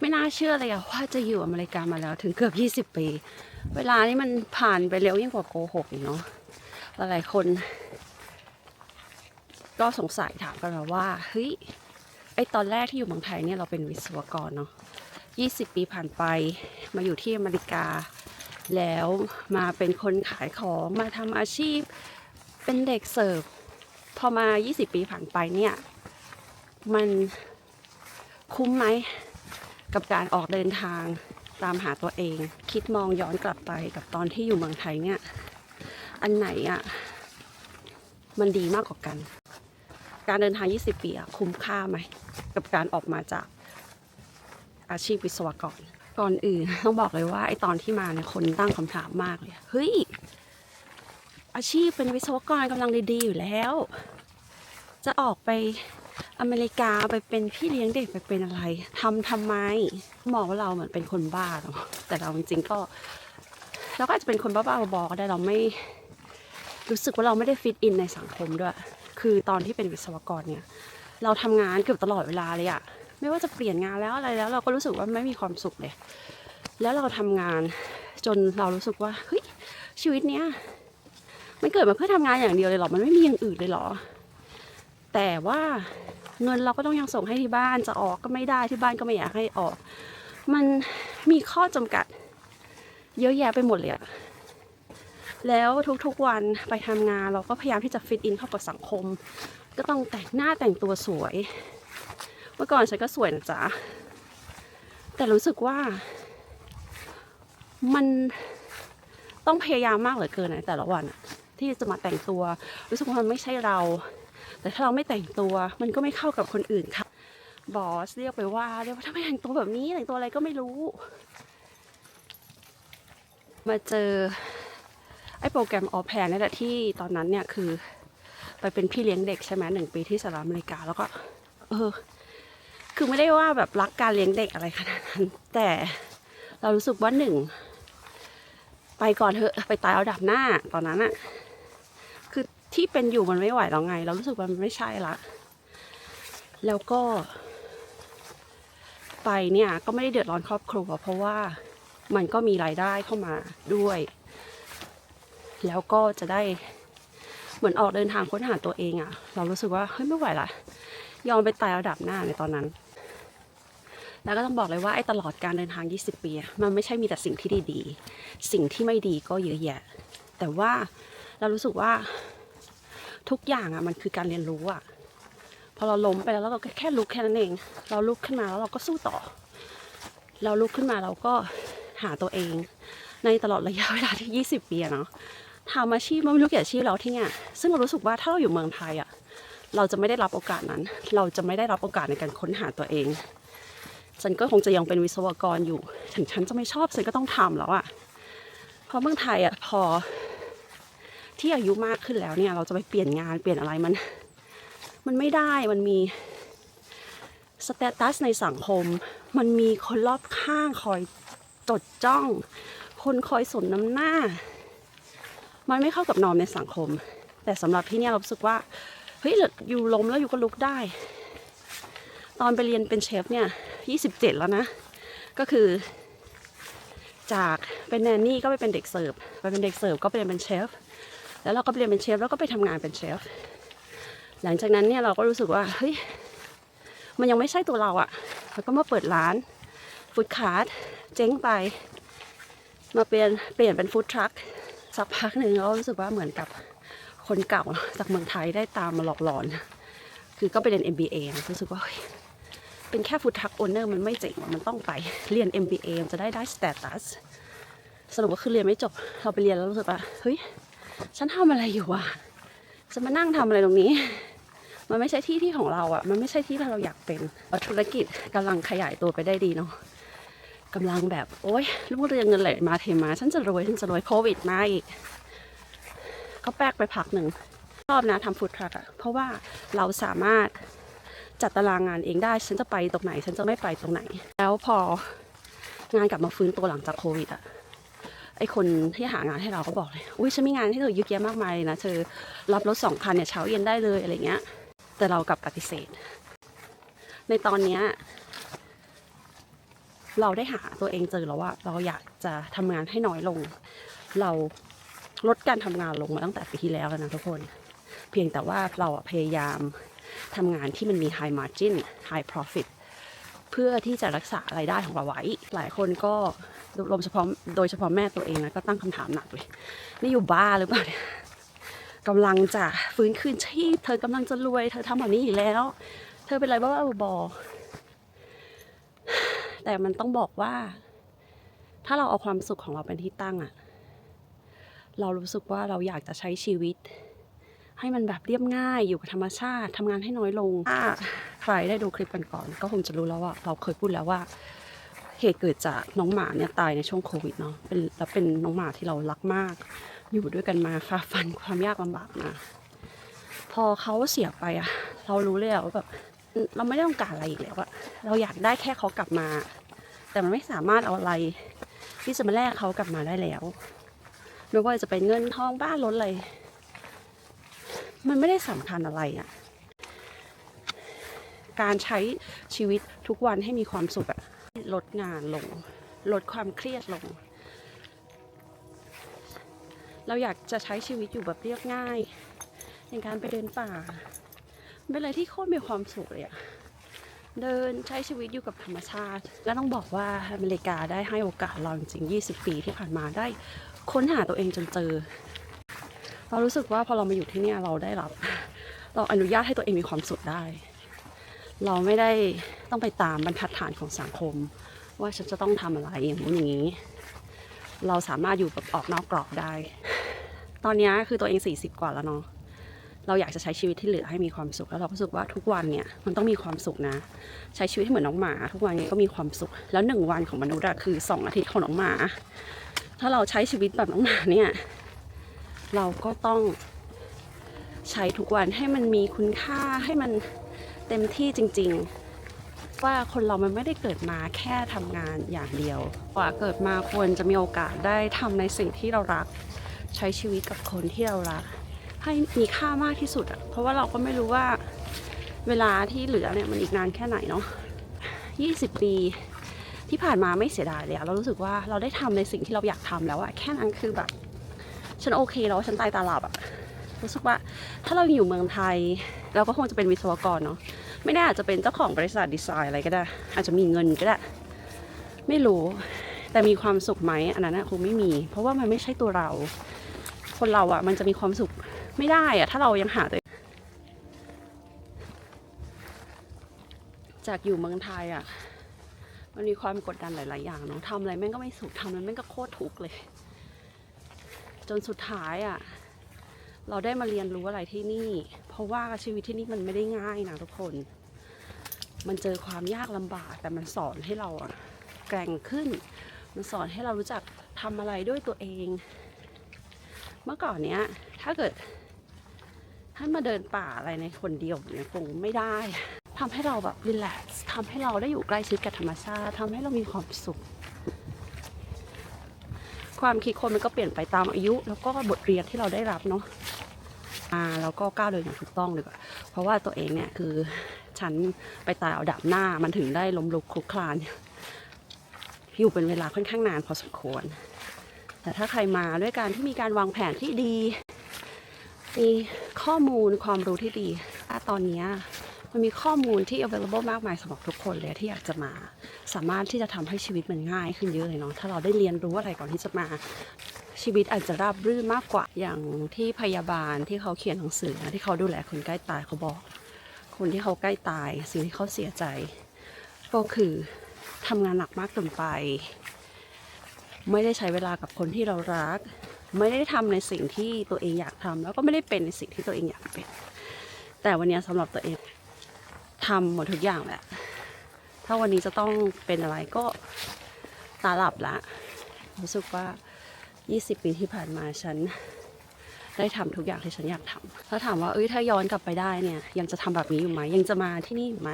ไม่น่าเชื่อเลยอะว่าจะอยู่อเมริกามาแล้วถึงเกือบ 20 ปี เวลานี้มันผ่านไปเร็วยิ่งกว่าโกหกอีกเนาะหลายๆคน ก็สงสัยถามกันมาว่าเฮ้ยไอตอนแรกที่อยู่เมืองไทยเนี่ยเราเป็นวิศวกรเนาะ20 ปีผ่านไปมาอยู่ที่อเมริกา แล้วมาเป็นคนขายของมาทำอาชีพ เป็นเด็กเสิร์ฟพอมา 20 ปีผ่านไปเนี่ย มันคุ้มไหม กับการออกเดินทางตามหาตัวเอง คิดมองย้อนกลับไปกับตอนที่อยู่เมืองไทยเนี่ย อันไหนอะ่ะ มันดีมากกว่ากัน การเดินทาง 20 ปีอะคุ้มค่าไหม กับการออกมาจากอาชีพวิศวกร ก่อนอื่นต้องบอกเลยว่าไอตอนที่มาเนี่ยคนตั้งคำถามมากเลย เฮ้ย อาชีพเป็นวิศวกรกำลังดีๆอยู่แล้ว จะออกไป อเมริกาไปเป็นพี่เลี้ยงเด็กไปเป็นอะไรทำทำไมมองว่าเราเหมือนเป็นคนบ้าเนาะแต่เราจริงๆก็เราก็อาจจะเป็นคนบ้าๆบอๆก็ได้เราไม่รู้สึกว่าเราไม่ได้ฟิตอินในสังคมด้วย คือตอนที่เป็นวิศวกรเนี่ย เราทำงานเกือบตลอดเวลาเลยอะไม่ว่าจะเปลี่ยนงานแล้วอะไรแล้ว เราก็รู้สึกว่าไม่มีความสุขเลย แล้วเราทำงานจนเรารู้สึกว่าเฮ้ยชีวิตเนี้ยมันเกิดมาเพื่อทำงานอย่างเดียวเลยหรอ มันไม่มีอย่างอื่นเลยหรอ แต่ว่า เงินเราก็ต้องยังส่งให้ที่บ้านจะออกก็ไม่ได้ที่บ้านก็ไม่อยากให้ออก มันมีข้อจำกัด เยอะแยะไปหมดเลยอะแล้วทุกๆวันไปทำงานเราก็พยายามที่จะฟิตอินเข้ากับสังคม ก็ต้องแต่งหน้าแต่งตัวสวย เมื่อก่อนฉันก็สวยนะจ๊ะแต่รู้สึกว่ามันต้องพยายามมากเหลือเกินในแต่ละวันที่จะมาแต่งตัว รู้สึกว่ามันไม่ใช่เรา แต่ถ้าเราไม่แต่งตัวมันก็ไม่เข้ากับคนอื่นค่ะ บอสเรียกไปว่าเรียกว่าทำไมแต่งตัวแบบนี้แต่งตัวอะไรก็ไม่รู้ มาเจอไอ้โปรแกรมออแพนนี่แหละที่ตอนนั้นเนี่ยคือ ไปเป็นพี่เลี้ยงเด็กใช่ไหมหนึ่งปีที่สหรัฐอเมริกาแล้วก็ เออ คือไม่ได้ว่าแบบรักการเลี้ยงเด็กอะไรขนาดนั้น แต่เรารู้สึกว่าหนึ่งไปก่อนเถอะไปตายเอาดับหน้าตอนนั้นอะ ที่เป็นอยู่มันไม่ไหวแล้วไง เรารู้สึกว่ามันไม่ใช่ละแล้วก็ไปเนี่ยก็ไม่ได้เดือดร้อนครอบครัว เพราะว่ามันก็มีรายได้เข้ามาด้วย แล้วก็จะได้เหมือนออกเดินทางค้นหาตัวเองอะเรารู้สึกว่าเฮ้ยไม่ไหวละยอมไปตายระดับหน้าในตอนนั้น แล้วก็ต้องบอกเลยว่าไอ้ตลอดการเดินทาง 20 ปีมันไม่ใช่มีแต่สิ่งที่ดีๆ สิ่งที่ไม่ดีก็เยอะแยะ แต่ว่าเรารู้สึกว่า ทุกอย่างอะมันคือการเรียนรู้อะพอเราล้มไปแล้วเราก็แค่ลุกแค่นั้นเอง เราลุกขึ้นมาแล้วเราก็สู้ต่อ เราลุกขึ้นมาเราก็หาตัวเอง ในตลอดระยะเวลาที่ 20ปีเนาะทำอาชีพไม่รู้กี่อาชีพแล้วที่เนี่ยซึ่งเรารู้สึกว่าถ้าเราอยู่เมืองไทยอะเราจะไม่ได้รับโอกาสนั้น เราจะไม่ได้รับโอกาสในการค้นหาตัวเอง ฉันก็คงจะยังเป็นวิศวกรอยู่ ถึงฉันจะไม่ชอบฉันก็ต้องทำแล้วอะเพราะเมืองไทยอะพอ ที่อายุมากขึ้นแล้วเนี่ย เราจะไปเปลี่ยนงานเปลี่ยนอะไรมัน มันไม่ได้มันมีสเตตัสในสังคม มันมีคนรอบข้างคอยจดจ้อง คนคอยสนน้ำหน้า มันไม่เข้ากับนอมในสังคม แต่สำหรับที่เนี่ยเราสึกว่าเฮ้ยอยู่ล้มแล้วอยู่ก็ลุกได้ ตอนไปเรียนเป็นเชฟเนี่ย27แล้วนะ ก็คือ จากเป็นแนนนี่ก็ไปเป็นเด็กเสิร์ฟไปเป็นเด็กเสิร์ฟก็ไปเรียนเป็นเชฟ แล้วเราก็เรียนเป็นเชฟแล้วก็ไปทำงานเป็นเชฟ หลังจากนั้นเนี่ยเราก็รู้สึกว่าเฮ้ยมันยังไม่ใช่ตัวเราอะแล้วก็มาเปิดร้านฟู้ดคาร์ทเจ๊งไป มาเปลี่ยนเปลี่ยนเป็นฟู้ดทรัคสักพักหนึ่งเรารู้สึกว่าเหมือนกับคนเก่าจากเมืองไทยได้ตามมาหลอกหลอน คือก็ไปเรียน MBA นะรู้สึกว่าเฮ้ยเป็นแค่ฟู้ดทรัคโอนเนอร์มันไม่เจ๋งมันต้องไปเรียน MBA มันจะได้ได้สเตตัสสรุปก็คือเรียนไม่จบเราไปเรียนแล้วรู้สึกว่าเฮ้ย ฉันทำอะไรอยู่วะจะมานั่งทำอะไรตรงนี้ มันไม่ใช่ที่ที่ของเราอะ่ะ มันไม่ใช่ที่ที่เราอยากเป็นธุรกิจกำลังขยายตัวไปได้ดีเนาะกำลังแบบโอ๊ยลูกเรือเงินไหลมาเทมา ฉันจะรวยฉันจะรวยโควิดมาอีกก็แป๊กไปพักหนึ่งชอบนะทำฟู้ดทรัคอะเพราะว่าเราสามารถจัดตารางงานเองได้ ฉันจะไปตรงไหน ฉันจะไม่ไปตรงไหน แล้วพองานกลับมาฟื้นตัวหลังจากโควิดอะ ไอคนที่หางานให้เราก็บอกเลย อุ้ยฉันมีงานให้เธอเยอะแยะมากมายเลยนะ เธอรับรถสองคันเนี่ยเช้าเย็นได้เลยอะไรเงี้ย แต่เรากลับปฏิเสธ ในตอนเนี้ยเราได้หาตัวเองเจอแล้วว่าเราอยากจะทำงานให้น้อยลง เราลดการทำงานลงมาตั้งแต่ปีที่แล้วแล้วนะทุกคน เพียงแต่ว่าเราพยายามทำงานที่มันมี high margin high profit เพื่อที่จะรักษารายได้ของเราไว้ หลายคนก็รวมเฉพาะโดยเฉพาะแม่ตัวเองนะก็ตั้งคำถามหนักเลยนี่อยู่บ้าหรือเปล่าเนี่ยกำลังจะฟื้นคืนชีพ เธอกำลังจะรวย เธอทำแบบนี้อีกแล้ว เธอเป็นอะไรบ้าบอแต่มันต้องบอกว่า ถ้าเราเอาความสุขของเราเป็นที่ตั้งอะเรารู้สึกว่าเราอยากจะใช้ชีวิต ให้มันแบบเรียบง่ายอยู่กับธรรมชาติทำงานให้น้อยลง ใครได้ดูคลิปกันก่อน ก็คงจะรู้แล้วว่า เราเคยพูดแล้วว่า เหตุเกิดจากน้องหมาเนี่ยตายในช่วงโควิดเนาะเป็นแล้วเป็นน้องหมาที่เรารักมาก อยู่ด้วยกันมาค่ะฟันความยากลำบากมาพอเขาเสียไปอะเรารู้เลยอะว่าแบบเราไม่ได้ต้องการอะไรอีกแล้วอะเราอยากได้แค่เขากลับมา แต่มันไม่สามารถเอาอะไร ที่จะมาแลกเขากลับมาได้แล้วไม่ว่าจะเป็นเงินทองบ้านรถอะไรมันไม่ได้สำคัญอะไรอะ การใช้ชีวิตทุกวันให้มีความสุขอะลดงานลง ลดความเครียดลง เราอยากจะใช้ชีวิตอยู่แบบเรียบง่าย ในการไปเดินป่า เป็นอะไรที่โคตรมีความสุขเลยอะเดินใช้ชีวิตอยู่กับธรรมชาติและต้องบอกว่าอเมริกาได้ให้โอกาสเราจริง 20 ปีที่ผ่านมาได้ค้นหาตัวเองจนเจอ เรารู้สึกว่าพอเรามาอยู่ที่นี่เราได้รับ เราอนุญาตให้ตัวเองมีความสุขได้ เราไม่ได้ต้องไปตามบรรทัดฐานของสังคม ว่าฉันจะต้องทำอะไรอย่างนู้นอย่างนี้ เราสามารถอยู่แบบออกนอกกรอบได้ ตอนนี้คือตัวเอง 40 กว่าแล้วเนาะเราอยากจะใช้ชีวิตที่เหลือให้มีความสุขแล้วเรารู้สึกว่าทุกวันเนี่ยมันต้องมีความสุขนะ ใช้ชีวิตให้เหมือนน้องหมา ทุกวันนี้ก็มีความสุข แล้วหนึ่งวันของมนุษย์อะคือสองอาทิตย์ของน้องหมา ถ้าเราใช้ชีวิตแบบน้องหมาเนี่ยเราก็ต้องใช้ทุกวันให้มันมีคุณค่าให้มัน เต็มที่จริง ๆ ว่าคนเรามันไม่ได้เกิดมาแค่ทำงานอย่างเดียวว่าเกิดมาควรจะมีโอกาสได้ทำในสิ่งที่เรารัก ใช้ชีวิตกับคนที่เรารัก ให้มีค่ามากที่สุดอะเพราะว่าเราก็ไม่รู้ว่าเวลาที่เหลือเนี่ยมันอีกนานแค่ไหนเนาะ20 ปีที่ผ่านมาไม่เสียดายเลยอะเรารู้สึกว่าเราได้ทำในสิ่งที่เราอยากทำแล้วอะแค่นั้นคือแบบ ฉันโอเคแล้วฉันตายตาหลับอะ รู้สึกว่าถ้าเราอยู่เมืองไทย เราก็คงจะเป็นวิศวกรเนาะไม่แน่อาจจะเป็นเจ้าของบริษัทดีไซน์อะไรก็ได้ อาจจะมีเงินก็ได้ ไม่รู้แต่มีความสุขไหมอันนั้นคงไม่มี เพราะว่ามันไม่ใช่ตัวเรา คนเราอะมันจะมีความสุขไม่ได้อะถ้าเรายังหาตัวจากอยู่เมืองไทยอะมันมีความกดดันหลาย ๆ อย่างเนาะทำอะไรแม่งก็ไม่สุขทำอะไรแม่งก็โคตรทุกข์เลย จนสุดท้ายอะ เราได้มาเรียนรู้อะไรที่นี่ เพราะว่าชีวิตที่นี่มันไม่ได้ง่ายนะทุกคน มันเจอความยากลำบากแต่มันสอนให้เราแกร่งขึ้น มันสอนให้เรารู้จักทำอะไรด้วยตัวเอง เมื่อก่อนเนี้ย ถ้าเกิดท่านมาเดินป่าอะไรในคนเดียวเนี่ยคงไม่ได้ทำให้เราแบบรีแลกซ์ทำให้เราได้อยู่ใกล้ชิดกับธรรมชาติทำให้เรามีความสุข ความคิดคนมันก็เปลี่ยนไปตามอายุ แล้วก็บทเรียนที่เราได้รับเนาะอ่าแล้วก็ก้าวเดินอย่างถูกต้องเลยเพราะว่าตัวเองเนี่ยคือฉันไปตายเอาดาบหน้ามันถึงได้ล้มลุกคลุกคลาน อยู่เป็นเวลาค่อนข้างนานพอสมควร แต่ถ้าใครมาด้วยการที่มีการวางแผนที่ดี มีข้อมูลความรู้ที่ดีตอนนี้ มันมีข้อมูลที่ available มากมายสำหรับทุกคนเลยที่อยากจะมา สามารถที่จะทำให้ชีวิตมันง่ายขึ้นเยอะเลยเนาะถ้าเราได้เรียนรู้อะไรก่อนที่จะมาชีวิตอาจจะราบรื่นมากกว่าอย่างที่พยาบาลที่เขาเขียนหนังสือนะที่เขาดูแลคนใกล้ตายเขาบอก คนที่เขาใกล้ตาย สิ่งที่เขาเสียใจ ก็คือทำงานหนักมากเกินไป ไม่ได้ใช้เวลากับคนที่เรารัก ไม่ได้ทำในสิ่งที่ตัวเองอยากทำแล้วก็ไม่ได้เป็นในสิ่งที่ตัวเองอยากเป็น แต่วันนี้สำหรับตัวเอง ทำหมดทุกอย่างแหละถ้าวันนี้จะต้องเป็นอะไรก็ตาหลับละรู้สึกว่า 20 ปีที่ผ่านมาฉันได้ทำทุกอย่างที่ฉันอยากทำถ้าถามว่าเอ้ยถ้าย้อนกลับไปได้เนี่ย ยังจะทำแบบนี้อยู่ไหมยังจะมาที่นี่อยู่ไหม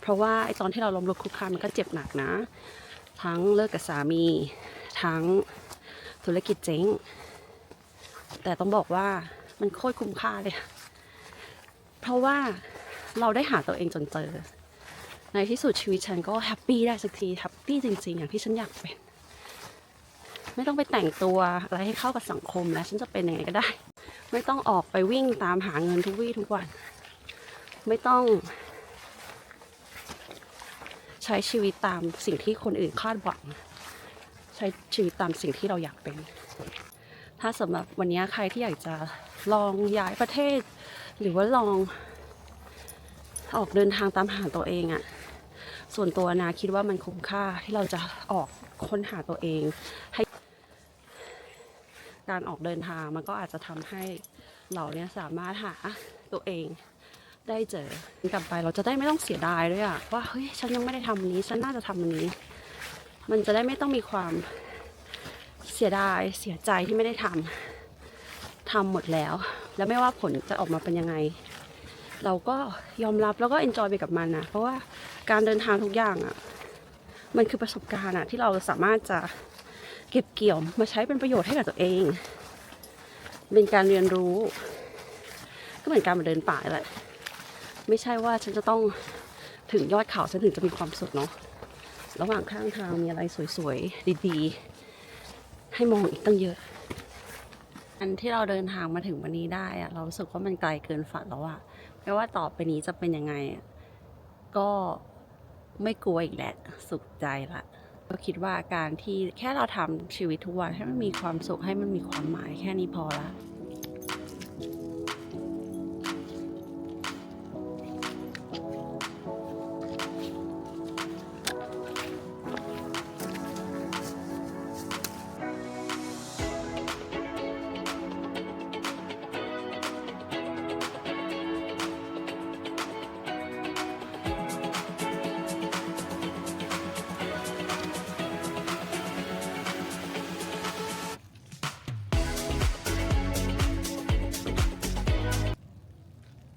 เพราะว่าไอตอนที่เราล้มลุกคลุกคลานมันก็เจ็บหนักนะ ทั้งเลิกกับสามี ทั้งธุรกิจเจ๊ง แต่ต้องบอกว่ามันโคตรคุ้มค่าเลย เพราะว่าเราได้หาตัวเองจนเจอ ในที่สุดชีวิตฉันก็แฮปปี้ได้สักทีแฮปปี้จริง ๆ อย่างที่ฉันอยากเป็น ไม่ต้องไปแต่งตัวอะไรให้เข้ากับสังคมแล้ว ฉันจะเป็นยังไงก็ได้ ไม่ต้องออกไปวิ่งตามหาเงินทุกวี่ทุกวัน ไม่ต้อง ใช้ชีวิตตามสิ่งที่คนอื่นคาดหวัง ใช้ชีวิตตามสิ่งที่เราอยากเป็น ถ้าสำหรับวันนี้ใครที่อยากจะลองย้ายประเทศ หรือว่าลองออกเดินทางตามหาตัวเองอะส่วนตัวนาคิดว่ามันคุ้มค่าที่เราจะออกค้นหาตัวเอง ให้การออกเดินทางมันก็อาจจะทำให้เราเนี่ยสามารถหาตัวเองได้เจอกลับไปเราจะได้ไม่ต้องเสียดายด้วยอะว่าเฮ้ยฉันยังไม่ได้ทำนี้ ฉันน่าจะทำนี้ มันจะได้ไม่ต้องมีความเสียดายเสียใจที่ไม่ได้ทำทำหมดแล้ว แล้วไม่ว่าผลจะออกมาเป็นยังไง เราก็ยอมรับแล้วก็เอนจอยไปกับมันนะเพราะว่าการเดินทางทุกอย่างอะ่ะ มันคือประสบการณ์อะที่เราสามารถจะเก็บเกี่ยวมาใช้เป็นประโยชน์ให้กับตัวเอง เป็นการเรียนรู้ ก็เหมือนการมาเดินป่าแหละไม่ใช่ว่าฉันจะต้องถึงยอดเขาฉันถึงจะมีความสุขเนาะระหว่างข้างทางมีอะไรสวยๆดีๆ ให้มองอีกตั้งเยอะ อันที่เราเดินทางมาถึงวันนี้ได้อะเรารู้สึกว่ามันไกลเกินฝันแล้วอะไม่ว่าต่อไปนี้จะเป็นยังไง ก็ไม่กลัวอีกแหละสุขใจละก็คิดว่าการที่แค่เราทำชีวิตทุกวันให้มันมีความสุขให้มันมีความหมายแค่นี้พอละ